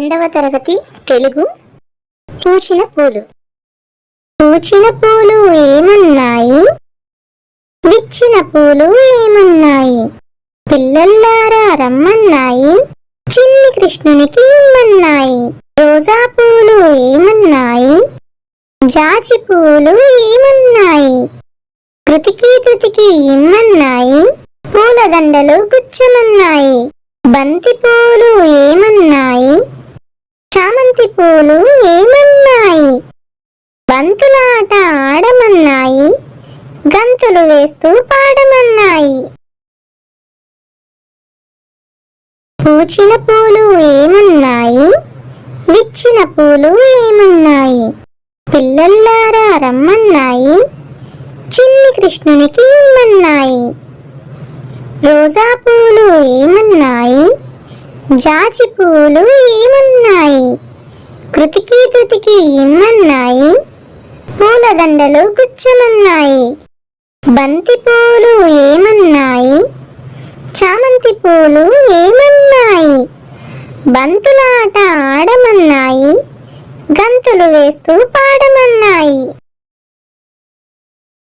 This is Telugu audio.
రెండవ తరగతి తెలుగు పూచిన పూలు. పూచిన పూలు ఏమన్నాయి? విచ్చిన పూలు ఏమన్నాయి? పిల్లల్లారా రమ్మన్నాయి. చిన్ని కృష్ణునికి ఇమ్మన్నాయి. రోజా పూలు ఏమన్నాయి? జాజి పూలు ఏమన్నాయి? కృతికి కృతికి ఇమ్మన్నాయి. పూలదండలు గుచ్చమన్నాయి. బంతి పూలు ఏమన్నాయి? చామంతి పూలు ఏమన్నాయి? బంతులాట ఆడమన్నాయి గంతులు వేస్తూ పాడమన్నాయి. పూచిన పూలు ఏమన్నాయి? విచ్చిన పూలు ఏమన్నాయి? పిల్లల్లారా రమ్మన్నాయి చిన్ని కృష్ణునికి ఇమ్మన్నాయి. రోజా పూలు ఏమన్నాయి? జాజి పూలు ఏమన్నాయి? తుతికి ఇమ్మన్నాయి పూలదండలు గుచ్చమన్నాయి. బంతి పూలు ఏమన్నాయి? చామంతి పూలు ఏమన్నాయి? బంతులాట ఆడమన్నాయి. గంతులు వేస్తూ పాడమన్నాయి.